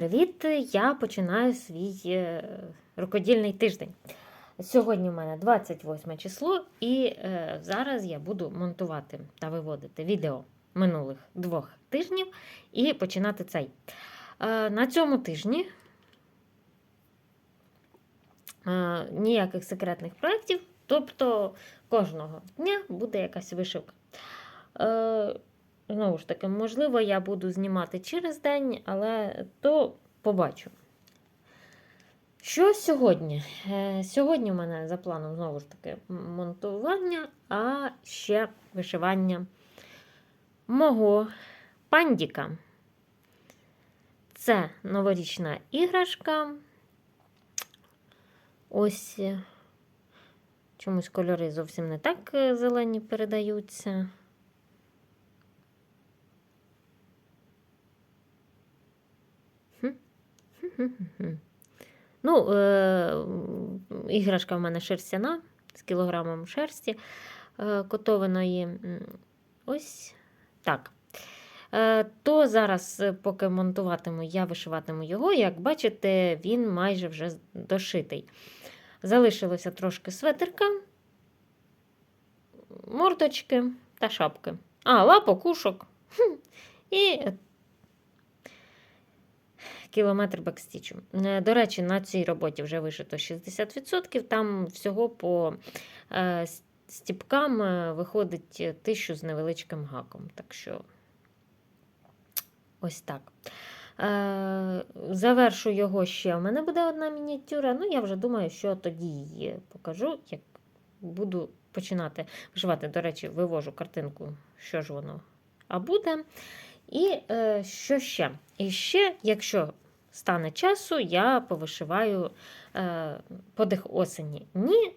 привіт! Я починаю свій е, рукодільний тиждень. Сьогодні у мене 28 число, і е, зараз я буду монтувати та виводити відео минулих двох тижнів і починати цей. Е, на цьому тижні ніяких секретних проєктів, тобто кожного дня буде якась вишивка. Знову ж таки, можливо, я буду знімати через день, але то побачу. Що сьогодні? Е, Сьогодні в мене за планом знову ж таки монтування, а ще вишивання мого пандіка. Це новорічна іграшка. Ось е, чомусь кольори зовсім не так е, зелені передаються. Ну, е, іграшка в мене шерстяна з кілограмом шерсті е, котованої. Ось так. Е, то зараз, поки монтуватиму, я вишиватиму його. Як бачите, він майже вже дошитий. Залишилося трошки светерка, мордочки та шапки. А, лапок, ушок. І кілометр бекстічу. Е, До речі, на цій роботі вже вишито 60%. Там всього по е, стіпкам е, виходить тисячу з невеличким гаком. Так що ось так. Завершу його ще. У мене буде одна мініатюра. Ну, я вже думаю, що тоді її покажу, як буду починати вишивати. До речі, вивожу картинку, що ж воно а буде. І е, що ще? І ще, якщо стане часу, я повишиваю е, подих осені. Ні,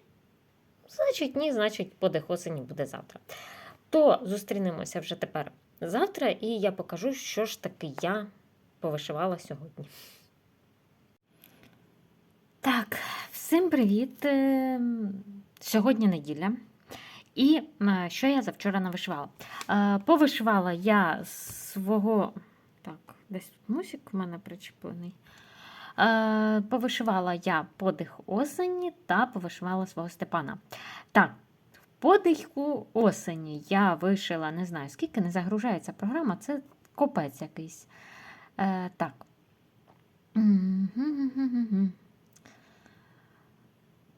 значить, ні, значить, подих осені буде завтра. То зустрінемося вже тепер завтра, і я покажу, що ж таки я повишивала сьогодні. Так, всім привіт! Ем, Сьогодні неділя. І е, що я завчора навишивала? Е, Повишивала я свого. Так, десь мусик в мене причеплений. Е, Повишивала я подих осені та повишивала свого Степана. Так, в подиху осені я вишила, не знаю, скільки не загружається програма, це копець якийсь. Так.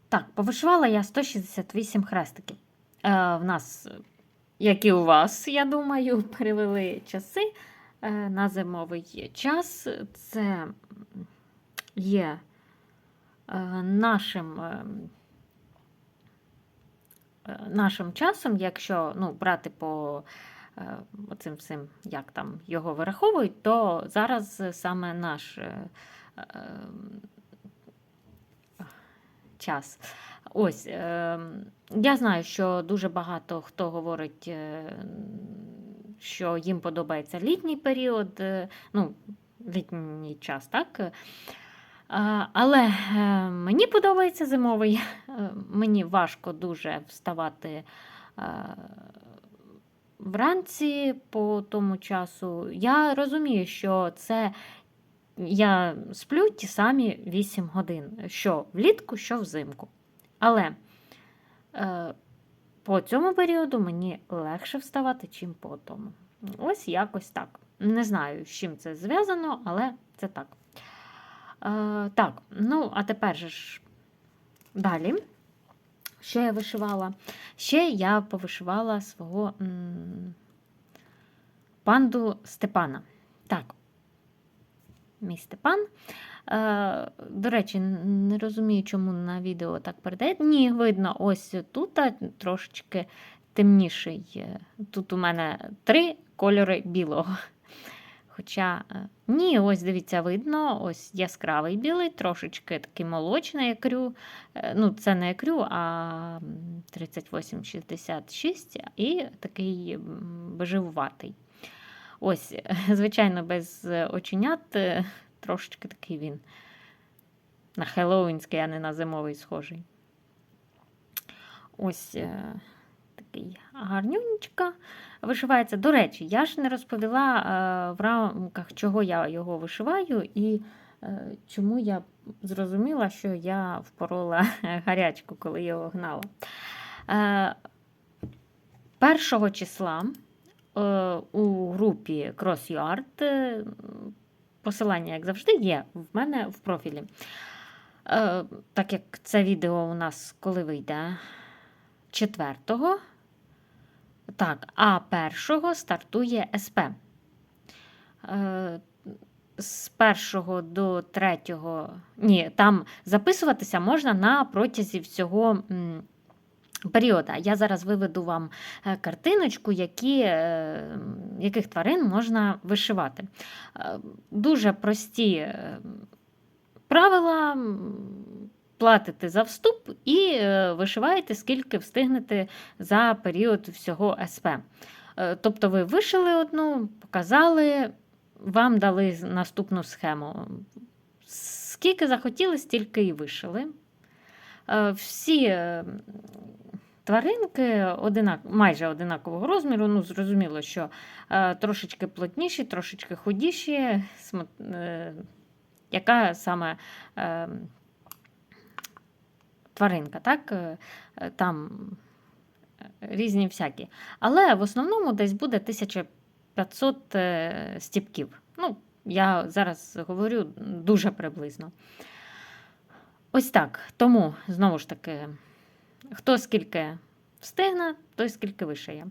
Так, повишивала я 168 хрестиків. Е, в нас, як і у вас, я думаю, перевели часи е, на зимовий час. Це є е, нашим, нашим часом, якщо ну, брати по оцим всім, як там його вираховують, то зараз саме наш час. Ось, е, я знаю, що дуже багато хто говорить, е, що їм подобається літній період, е, ну, літній час, так? Е, Але мені подобається зимовий. Мені важко дуже вставати вранці по тому часу. Я розумію, що це я сплю ті самі 8 годин, що влітку, що взимку. Але е, по цьому періоду мені легше вставати, чим по тому. Ось якось так. Не знаю, з чим це зв'язано, але це так. Е, так, ну, а тепер же ж далі. Що я вишивала? Ще я повишивала свого м, панду Степана. Так, мій Степан. Е, до речі, не розумію, чому на відео так передає. Ні, видно, ось тут трошечки темніший. е, Тут у мене три кольори білого. Хоча, е, ні, ось дивіться, видно, ось яскравий білий, трошечки такий молочний екрю. Ну, це не екрю, а м, 3866 і такий бежевуватий. Ось, звичайно, без оченят, трошечки такий він на хеллоуінський, а не на зимовий схожий. Ось е, такий гарнюнечка вишивається. До речі, я ж не розповіла е, в рамках, чого я його вишиваю і е, чому я зрозуміла, що я впорола гарячку, коли його гнала. Е, Першого числа е, у групі CrossYard, е, посилання, як завжди, є в мене в профілі. Е, Так як це відео у нас коли вийде? Четвертого. Так, а першого стартує СП. Е, З першого до третього. Ні, там записуватися можна на протязі всього м, періоду. Я зараз виведу вам е, картиночку, які, е, яких тварин можна вишивати. Е, Дуже прості правила. Платите за вступ і вишиваєте, скільки встигнете за період всього СП. Тобто ви вишили одну, показали, вам дали наступну схему. Скільки захотіли, стільки і вишили. Всі тваринки одинак, майже одинакового розміру. Ну, зрозуміло, що е, трошечки плотніші, трошечки худіші. Е, Яка саме е, тваринка, так? Там різні всякі. Але в основному десь буде 1500 е, стіпків. Ну, я зараз говорю дуже приблизно. Ось так. Тому, знову ж таки, хто скільки встигне, той скільки вишиє.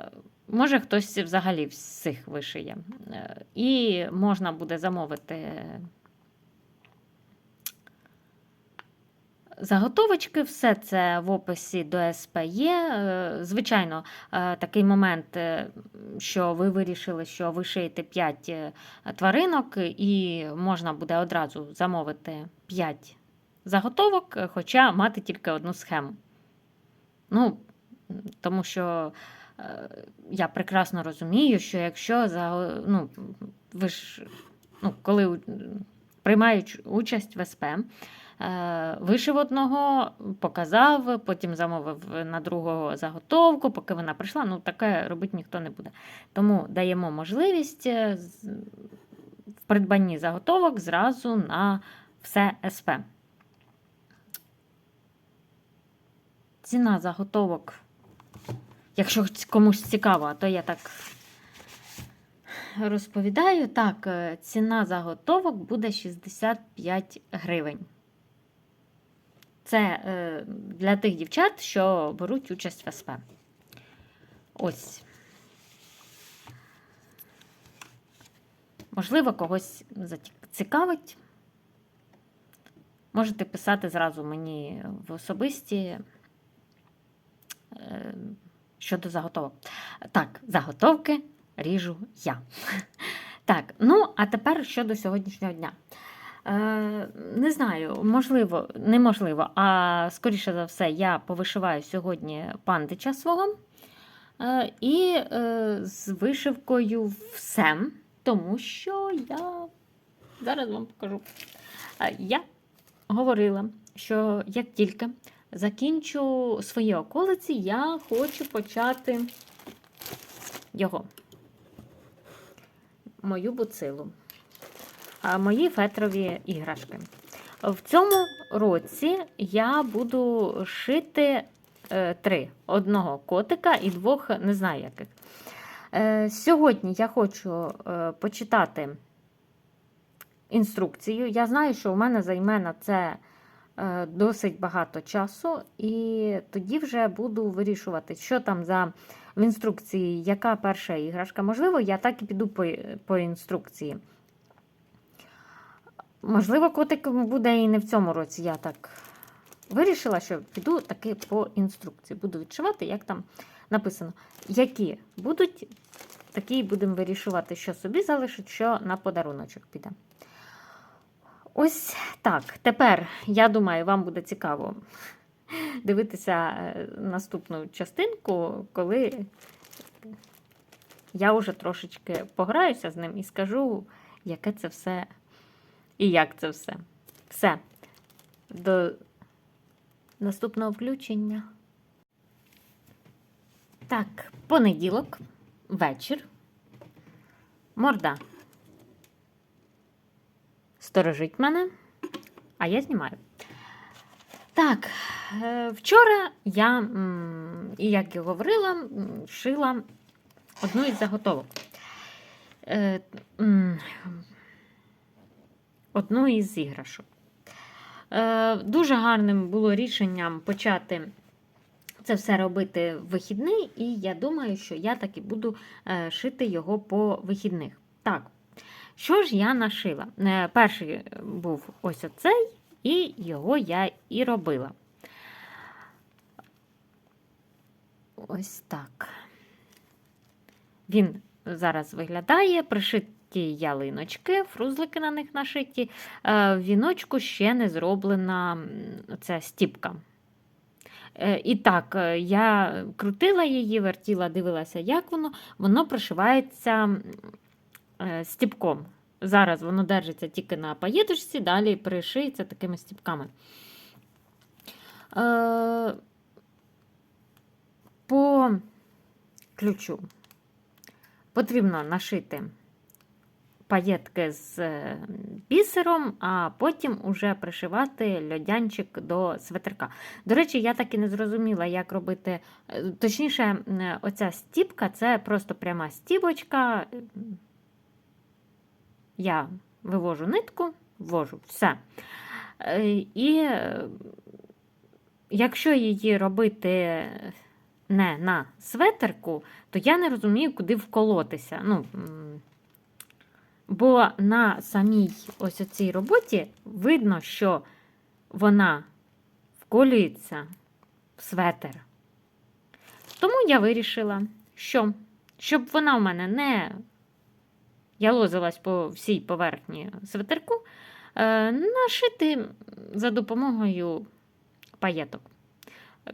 Е, Може, хтось взагалі всіх вишиє. Е, І можна буде замовити Заготовочки, все це в описі до СП є. Е, Звичайно, такий момент, що ви вирішили, що ви шиєте 5 тваринок, і можна буде одразу замовити 5 заготовок, е, хоча мати тільки одну схему. Ну, тому що е, я прекрасно розумію, що якщо за, ну, ви ж, ну, коли приймають участь в СП, Е, Вишив одного, показав, потім замовив на другого заготовку, поки вона прийшла. Ну, таке робити ніхто не буде. Тому даємо можливість в придбанні заготовок зразу на все СП. Ціна заготовок, якщо комусь цікаво, то я так розповідаю. Так, е, ціна заготовок буде 65 гривень. Це е, для тих дівчат, що беруть участь в СП. Ось. Можливо, когось зацікавить. Можете писати зразу мені в особисті щодо заготовок. Так, заготовки ріжу я. Так, ну а тепер щодо сьогоднішнього дня. Е, не знаю, можливо, неможливо, а скоріше за все, я повишиваю сьогодні пандича свого. Е, і е, з вишивкою все, тому що я зараз вам покажу. Е, Я говорила, що як тільки закінчу свої околиці, я хочу почати його, мою буцилу мої фетрові іграшки. В цьому році я буду шити е, три: одного котика і двох, не знаю яких. Е, сьогодні я хочу е, почитати інструкцію. Я знаю, що у мене займе на це досить багато часу, і тоді вже буду вирішувати, що там за в інструкції, яка перша іграшка. Можливо, я так і піду по, по інструкції. Можливо, котик буде і не в цьому році. Я так вирішила, що піду таки по інструкції. Буду відшивати, як там написано. Які будуть, такі будемо вирішувати, що собі залишить, що на подаруночок піде. Ось так. Тепер, я думаю, вам буде цікаво дивитися е, наступну частинку, коли я вже трошечки пограюся з ним і скажу, яке це все і як це все. Все. До наступного включення. Так, понеділок, вечір. Морда. Сторожить мене, а я знімаю. Так, е, вчора я, і як і говорила, шила одну із заготовок. Е, Одну із іграшок. Е, Дуже гарним було рішенням почати це все робити в вихідний, і я думаю, що я так і буду шити його по вихідних. Так, що ж я нашила? Е, Перший був ось оцей, і його я і робила. Ось так. Він зараз виглядає, пришиті ялиночки, фрузлики на них нашиті. Е, В віночку ще не зроблена ця стіпка. Е, І так, я крутила її, вертіла, дивилася, як воно. Воно е, стіпком. Зараз воно держиться тільки на паєточці, далі пришиється такими стіпками. Е, По ключу потрібно нашити паєтки з е, бісером, а потім уже пришивати льодянчик до светрика. До речі, я так і не зрозуміла, як робити. е, Точніше, е, оця стіпка це просто пряма стібочка. Я вивожу нитку, ввожу все. Е, І е, якщо її робити не на светерку, то я не розумію, куди вколотися. Ну, бо на самій ось цій роботі видно, що вона вколюється в светер. Тому я вирішила, що щоб вона у мене не ялозилась по всій поверхні светерку, е, нашити за допомогою паєток.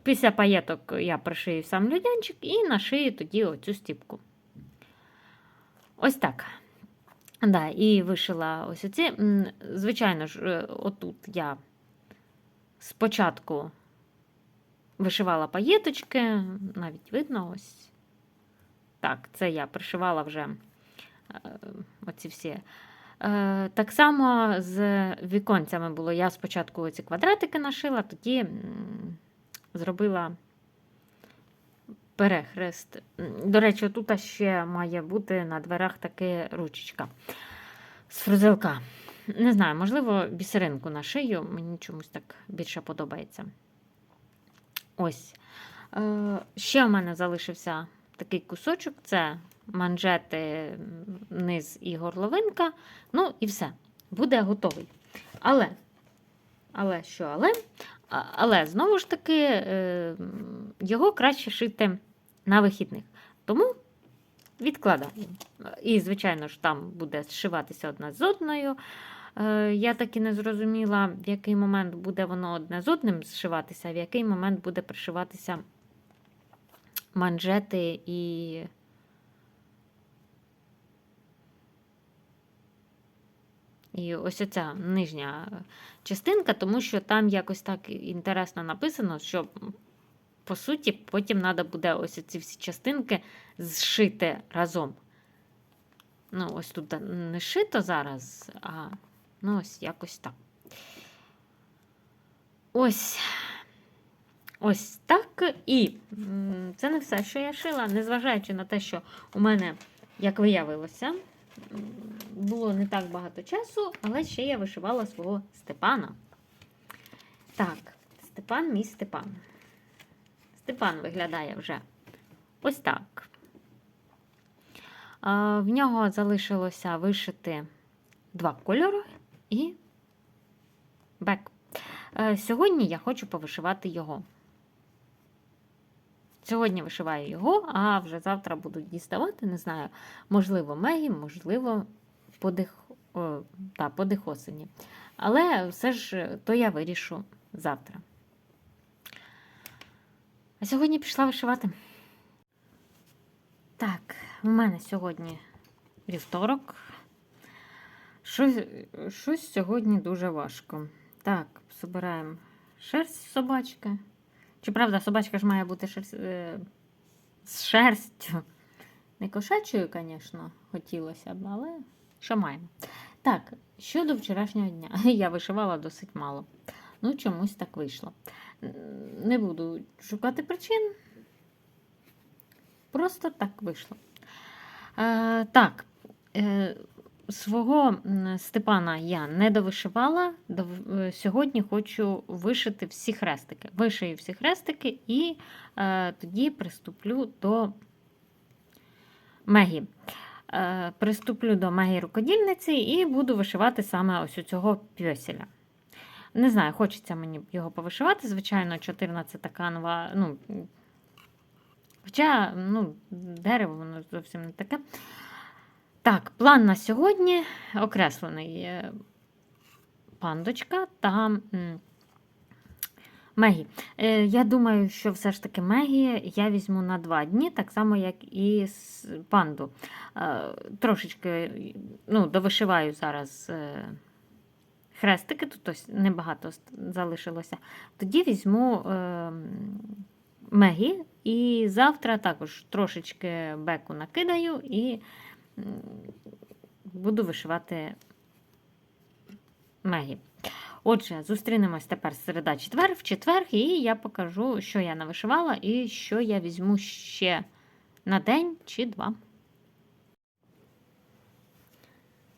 Після паєток я пришию сам людянчик і нашию тоді оцю стіпку. Ось так. Да, і вишила ось оці. Звичайно ж, е, отут я спочатку вишивала паєточки, навіть видно ось. Так, це я пришивала вже оці всі. Е, Так само з віконцями було. Я спочатку ці квадратики нашила, тоді зробила перехрест. До речі, тут ще має бути на дверях таки ручечка з фрузелка. Не знаю, можливо, бісеринку на шию, мені чомусь так більше подобається. Ось. Е, Ще в мене залишився такий кусочок це манжети, низ і горловинка. Ну і все. Буде готовий. Але, але що, але? Але знову ж таки, е, його краще шити на вихідних. Тому відкладаю. І, звичайно ж, там буде зшиватися одна з одною. Е, Я так і не зрозуміла, в який момент буде воно одне з одним зшиватися, а в який момент буде пришиватися манжети і. І ось оця нижня частинка, тому що там якось так інтересно написано, що по суті потім треба буде ось ці всі частинки зшити разом. Ну, ось тут не шито зараз, а ну, ось якось так. Ось. Ось так. І це не все, що я шила, незважаючи на те, що у мене, як виявилося, було не так багато часу, але ще я вишивала свого Степана. Так, Степан, мій Степан. Степан виглядає вже ось так. В нього залишилося вишити два кольори і бек. Е, Сьогодні я хочу повишивати його. Сьогодні вишиваю його, а вже завтра буду діставати, не знаю, можливо, Мегі, можливо, подих, о, та, подих осені. Але все ж то я вирішу завтра. А сьогодні пішла вишивати. Так, у мене сьогодні вівторок. Щось, щось сьогодні дуже важко. Так, збираємо шерсть собачки. Чи правда, собачка ж має бути шерсть, е, з шерстю. Не кошачою, звісно, хотілося б, але що маємо. Так, щодо вчорашнього дня, я вишивала досить мало. Ну, чомусь так вийшло. Не буду шукати причин. Просто так вийшло. Е, так, е, свого Степана я не довишивала. Е, Сьогодні хочу вишити всі хрестики. Вишию всі хрестики і е, тоді приступлю до Мегі. Е, приступлю до Мегі рукодільниці і буду вишивати саме ось у цього пьоселя. Не знаю, хочеться мені його повишивати. Звичайно, 14 канва. Ну, хоча ну, дерево воно зовсім не таке. Так, план на сьогодні окреслений Е, пандочка та Мегі. Е, Я думаю, що все ж таки Мегі я візьму на два дні, так само, як і панду. Е, Трошечки ну, довишиваю зараз хрестики, тут ось небагато залишилося. Тоді візьму Мегі і завтра також трошечки беку накидаю і буду вишивати Мегі. Отже, зустрінемось тепер середа четвер, в четвер, і я покажу, що я навишивала і що я візьму ще на день чи два.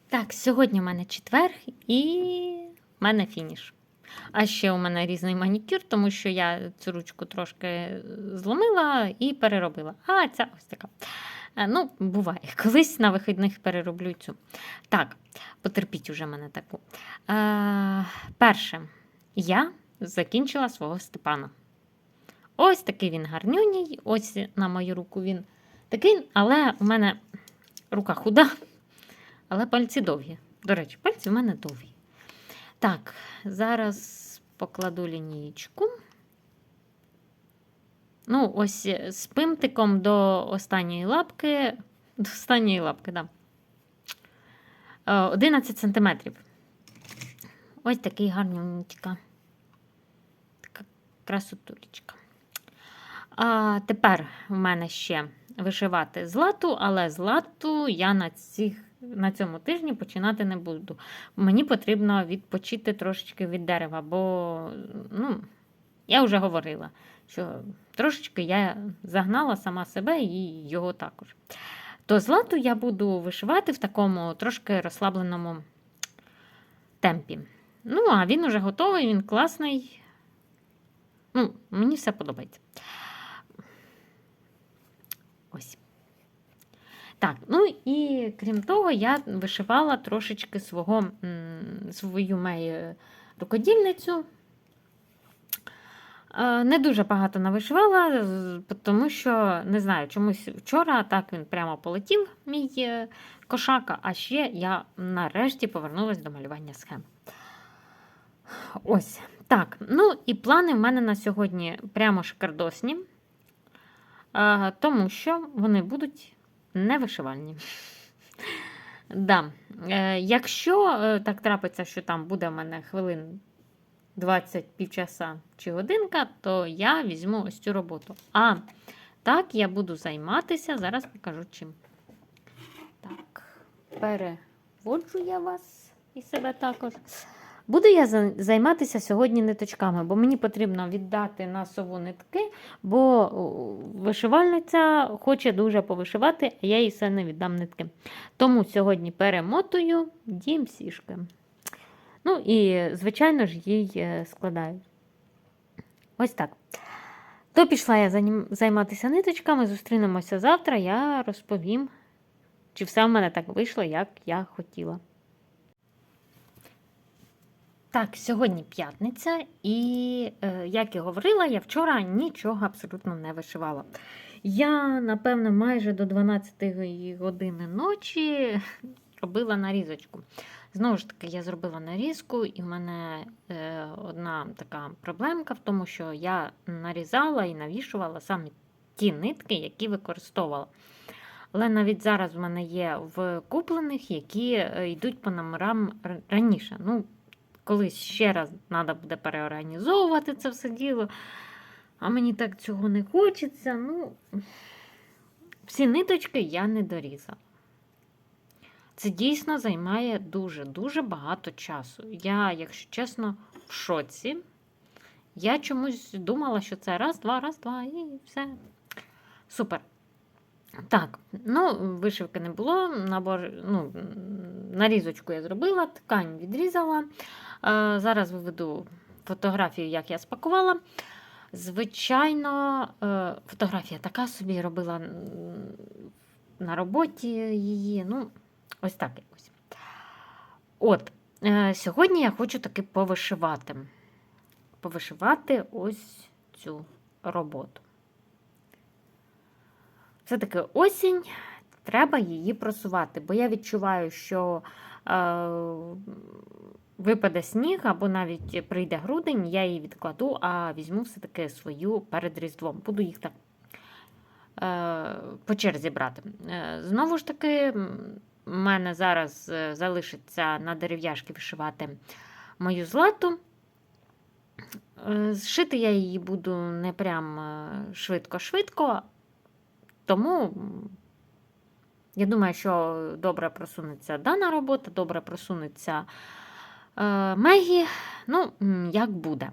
Так, сьогодні у мене четвер і в мене фініш. А ще у мене різний манікюр, тому що я цю ручку трошки зломила і переробила. А ця ось така. Е, Ну, буває, колись на вихідних перероблю цю. Так, потерпіть уже мене таку. Е, перше, я закінчила свого Степана. Ось такий він гарнюній, ось на мою руку він такий, але у мене рука худа, але пальці довгі. До речі, пальці в мене довгі. Так, зараз покладу лінієчку. Ну, ось е, з пимтиком до останньої лапки. До останньої лапки. Да. Е, 11 сантиметрів. Ось такий гарненька. Така красотулечка. А тепер в мене ще вишивати злату, але злату я на, цих, на цьому тижні починати не буду. Мені потрібно відпочити трошечки від дерева, бо ну, я вже говорила, що трошечки я загнала сама себе і його також. То злату я буду вишивати в такому трошки розслабленому темпі. Ну, а він уже готовий, він класний. Ну, мені все подобається. Ось. Так, ну і крім того, я вишивала трошечки свого, свою мею рукодільницю. Е, Не дуже багато навишивала, тому що не знаю, чомусь вчора так він прямо полетів, мій е, кошака, а ще я нарешті повернулася до малювання схем. Ось. Так, ну і плани в мене на сьогодні прямо шикардосні, е, тому що вони будуть невишивальні. Да. Якщо так трапиться, що там буде в мене хвилин 20 півчаса чи годинка, то я візьму ось цю роботу. А так я буду займатися, зараз покажу чим. Так, переводжу я вас і себе також. Буду я займатися сьогодні ниточками, бо мені потрібно віддати на сову нитки, бо вишивальниця хоче дуже повишивати, а я їй все не віддам нитки. Тому сьогодні перемотую дім сішки. Ну і, звичайно ж, їй е, складаю. Ось так. То пішла я займатися ниточками, зустрінемося завтра, я розповім, чи все в мене так вийшло, як я хотіла. Так, сьогодні п'ятниця, і, е, як і говорила, я вчора нічого абсолютно не вишивала. Я, напевно, майже до 12 години ночі робила нарізочку. Знову ж таки, я зробила нарізку, і в мене е, одна така проблемка в тому, що я нарізала і навішувала саме ті нитки, які використовувала. Але навіть зараз в мене є в куплених, які е, йдуть по номерам раніше. Ну, колись ще раз треба буде переорганізовувати це все діло. А мені так цього не хочеться. Ну, всі ниточки я не дорізала. Це дійсно займає дуже-дуже багато часу. Я, якщо чесно, в шоці. Я чомусь думала, що це раз, два, раз, два, і все. Супер. Так, ну, вишивки не було. Набор, ну, нарізочку я зробила, ткань відрізала. Е, зараз виведу фотографію, як я спакувала. Звичайно, е, фотографія така собі робила на роботі її. Ну, ось так якось. От, е, сьогодні я хочу таки повишивати. Повишивати ось цю роботу. Все-таки осінь, треба її просувати, бо я відчуваю, що е, випаде сніг, або навіть прийде грудень, я її відкладу, а візьму все-таки свою перед Різдвом. Буду їх так е, по черзі брати. Е, знову ж таки, в мене зараз е, залишиться на дерев'яшки вишивати мою злату. Е, Зшити я її буду не прям е, швидко-швидко, тому я думаю, що добре просунеться дана робота, добре просунеться Мегі. Ну, як буде.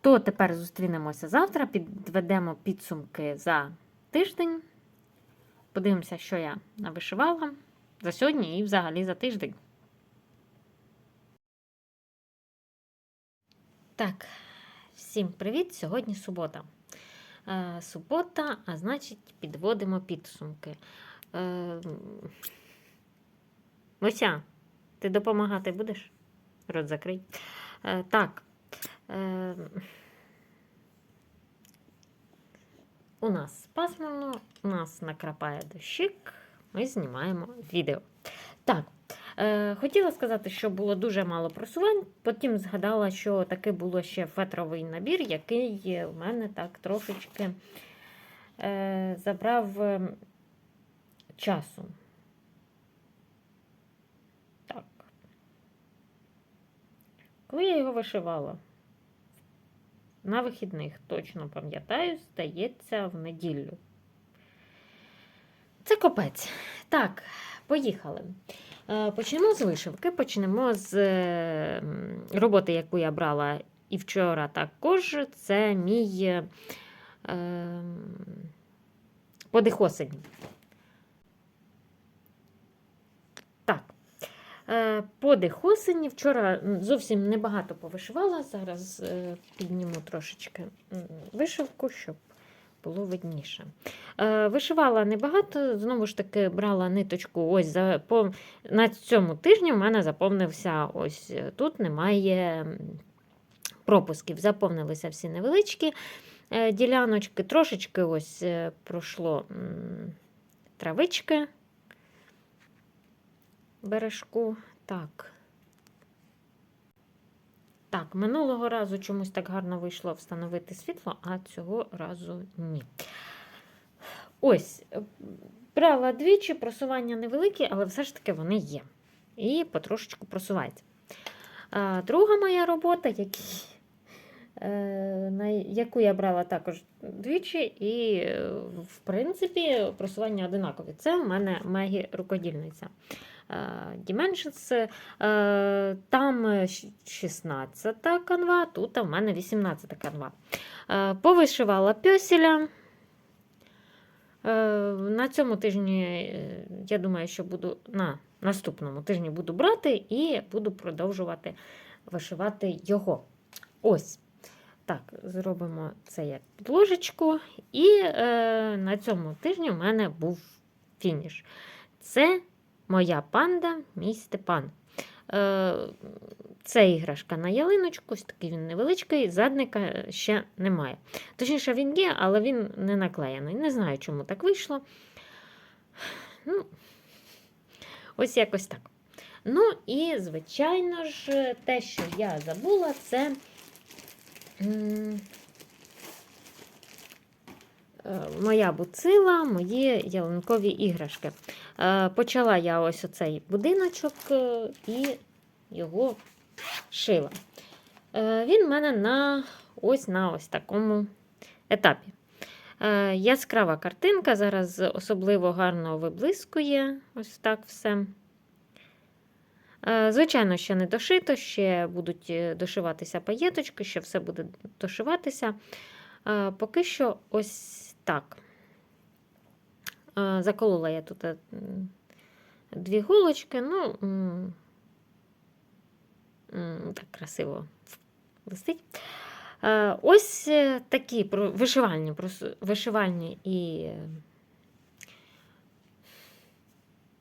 То тепер зустрінемося завтра, підведемо підсумки за тиждень. Подивимося, що я навишивала за сьогодні і взагалі за тиждень. Так, всім привіт! Сьогодні субота. Е, субота, а значить, підводимо підсумки. Е, Мося, ти допомагати будеш? Рот закрий. Е, так. У нас пасмурно, у нас накрапає дощик, ми знімаємо відео. Так, е, хотіла сказати, що було дуже мало просувань, потім згадала, що таки було ще фетровий набір, який в мене так трошечки е, забрав е, часу. Так. Коли я його вишивала? На вихідних, точно пам'ятаю, здається, в неділю. Копець. Так, поїхали. Е, Почнемо з вишивки, почнемо з е, роботи, яку я брала і вчора також. Це мій е, ем, подих осені. Так. Подих осені. Вчора зовсім небагато повишивала. Зараз підніму трошечки вишивку, щоб було видніше. Е, Вишивала небагато, знову ж таки, брала ниточку. Ось за, по, на цьому тижні в мене заповнився ось е, тут немає пропусків. Заповнилися всі невеличкі е, діляночки. Трошечки ось е, пройшло травички бережку. Так. Так, минулого разу чомусь так гарно вийшло встановити світло, а цього разу ні. Ось, е, брала двічі, просування невеликі, але все ж таки вони є. І потрошечку просувається. Друга моя робота, які, е, на яку я брала також двічі, і, е, в принципі, просування одинакові. Це в мене Мегі рукодільниця. Е, Dimensions, е, там 16 канва, тут в мене 18 канва. Е, Повишивала пьоселя. Е, На цьому тижні, е, я думаю, що буду на наступному тижні буду брати і буду продовжувати вишивати його. Ось. Так, зробимо це як підложечку. І е, на цьому тижні в мене був фініш. Це моя панда, мій Степан. Е, це іграшка на ялиночку, ось такий він невеличкий, задника ще немає. Точніше, він є, але він не наклеєний. Не знаю, чому так вийшло. Ну, ось якось так. Ну і, звичайно ж, те, що я забула, це. е, Моя буцила, мої ялинкові іграшки. Е, Почала я ось оцей будиночок е, і його шила. Е, Він в мене на ось на ось такому етапі. Яскрава картинка зараз особливо гарно виблискує. Ось так все. Звичайно, ще не дошито, ще будуть дошиватися паєточки, ще все буде дошиватися. Поки що ось так. Заколола я тут е, дві голочки, ну, так красиво листить. Е, Ось е, такі вишивальні, вишивальні і.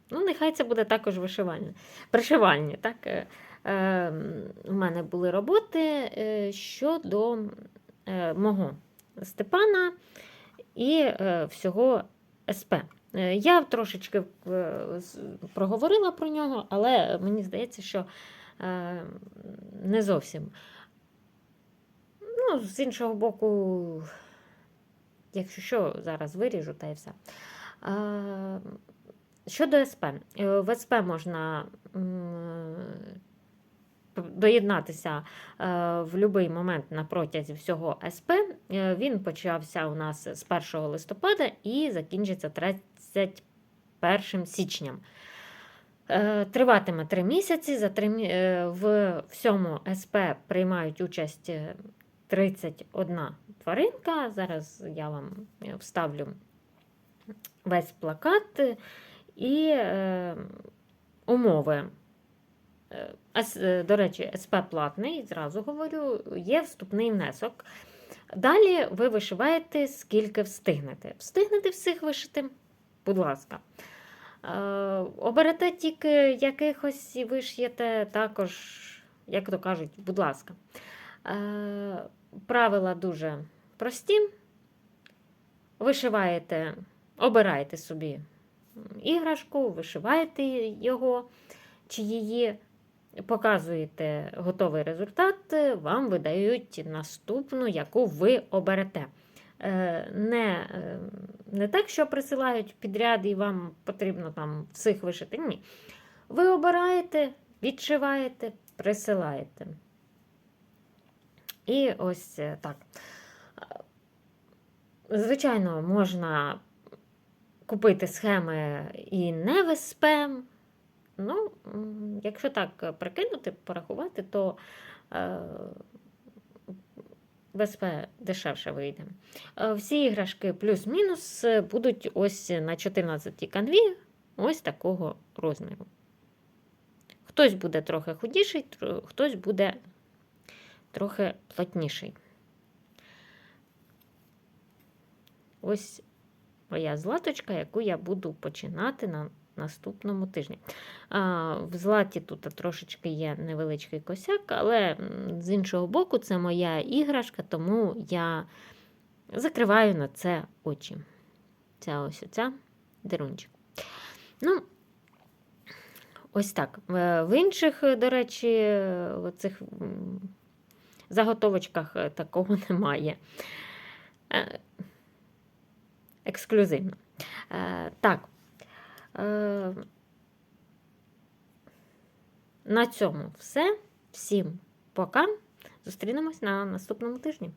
Ну, нехай це буде також вишивальне. Пришивальні. Так? У мене були роботи щодо мого Степана і всього СП. Е, Я трошечки е, проговорила про нього, але мені здається, що е, не зовсім. Ну, з іншого боку, якщо що, зараз виріжу та і все. Щодо СП, в СП можна доєднатися е, в будь-який момент на протязі всього СП. Е, Він почався у нас з 1 листопада і закінчиться 31 січням. Е, Триватиме 3 місяці. За 3, в всьому СП приймають участь е, 31 тваринка. Зараз я вам вставлю весь плакат і умови. Е, е, До речі, СП платний, зразу говорю, є вступний внесок. Далі ви вишиваєте, скільки встигнете. Встигнете всіх вишити, будь ласка. Е, Оберете тільки якихось і вишиєте також, як то кажуть, будь ласка. Правила дуже прості. Вишиваєте, обираєте собі іграшку, вишиваєте його чи її, показуєте готовий результат, вам видають наступну, яку ви оберете. Е, Не, е, не так, що присилають підряд і вам потрібно там всіх вишити. Ні. Ви обираєте, відшиваєте, присилаєте. І ось е, так. Звичайно, можна купити схеми і не в СП. Ну, якщо так прикинути, порахувати, то е, в дешевше вийде. Е, Всі іграшки плюс-мінус е, будуть ось на 14 канві, ось такого розміру. Хтось буде трохи худіший, хтось буде трохи плотніший. Ось моя златочка, яку я буду починати на наступному тижні. В златі тут трошечки є невеличкий косяк, але з іншого боку, це моя іграшка, тому я закриваю на це очі. Ця ось оця дирунчик. Ну, ось так. Е, В інших, до речі, оцих заготовочках е, такого немає. Е, Ексклюзивно. Так. Е, На цьому все. Всім пока. Зустрінемось на наступному тижні.